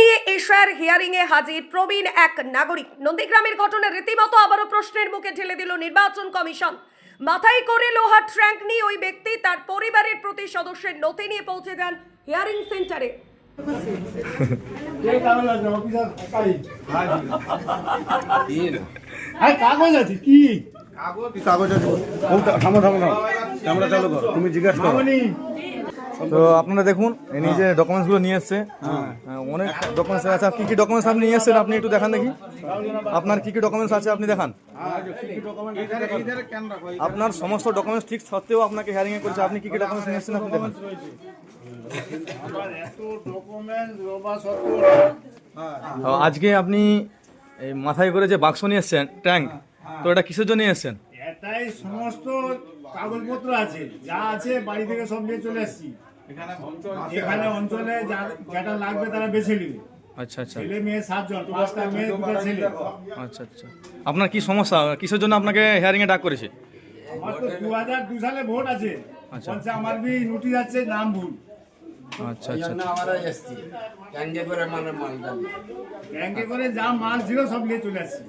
নিয়ে এশার হিয়ারিং এ হাজির প্রবীণ এক নাগরিক। নন্দীগ্রামের ঘটনা রীতিমতো আবারও প্রশ্নের মুখে ঠেলে দিল নির্বাচন কমিশন। মাথায় করে লোহার ট্র্যাঙ্ক নিয়ে ওই ব্যক্তি তার পরিবারের প্রতি সদস্যের নথি নিয়ে পৌঁছে যান হিয়ারিং সেন্টারে কাগজ আছে আরে কাগজ? কাগজ আছে। থামো থামো থামো। ক্যামেরা চালু করো তুমি জিজ্ঞাসা করো। তো আপনারা দেখুন ইনি যে ডকুমেন্টসগুলো নিয়ে এসছে হ্যাঁ, অনেক ডকুমেন্টস আছে। কি কি ডকুমেন্টস আপনি নিয়ে এসছেন? আপনি একটু দেখান দেখি। আপনার কি কি ডকুমেন্টস আছে আপনি দেখান। আপনার সমস্ত ডকুমেন্টস ঠিক সত্ত্বেও আপনাকে হিয়ারিং এ করেছে। আপনি কি কি ডকুমেন্টস নিয়ে এসছেন আপনি দেখান। আজকে আপনি এই মাথায় করে যে বাক্স নিয়ে এসছেন ট্যাঙ্ক তো এটা কিসের জন্য নিয়ে এসছেন? এটাই সমস্ত কাগজপত্র আছে। যা আছে বাড়ি থেকে সব নিয়ে চলে এসেছি। এখানে অঞ্চলে যা- যেটা লাগবে তারা বেছে নেবে। আচ্ছা আচ্ছা। ছেলে মেয়ে সাতজন পাঁচটা মেয়ে দুটো ছেলে। আচ্ছা আচ্ছা। আপনার কি সমস্যা? কিসের জন্য আপনাকে হিয়ারিং এ ডাক করেছে? আমার তো দু হাজার দু সালে ভোট আছে। আচ্ছা। বলছে আমার বি নোটিশ আছে নাম ভুল। আচ্ছা আচ্ছা। আমরা এসছি। করে মানে মাল করে যা মাল ছিল সব নিয়ে চলে আসছি।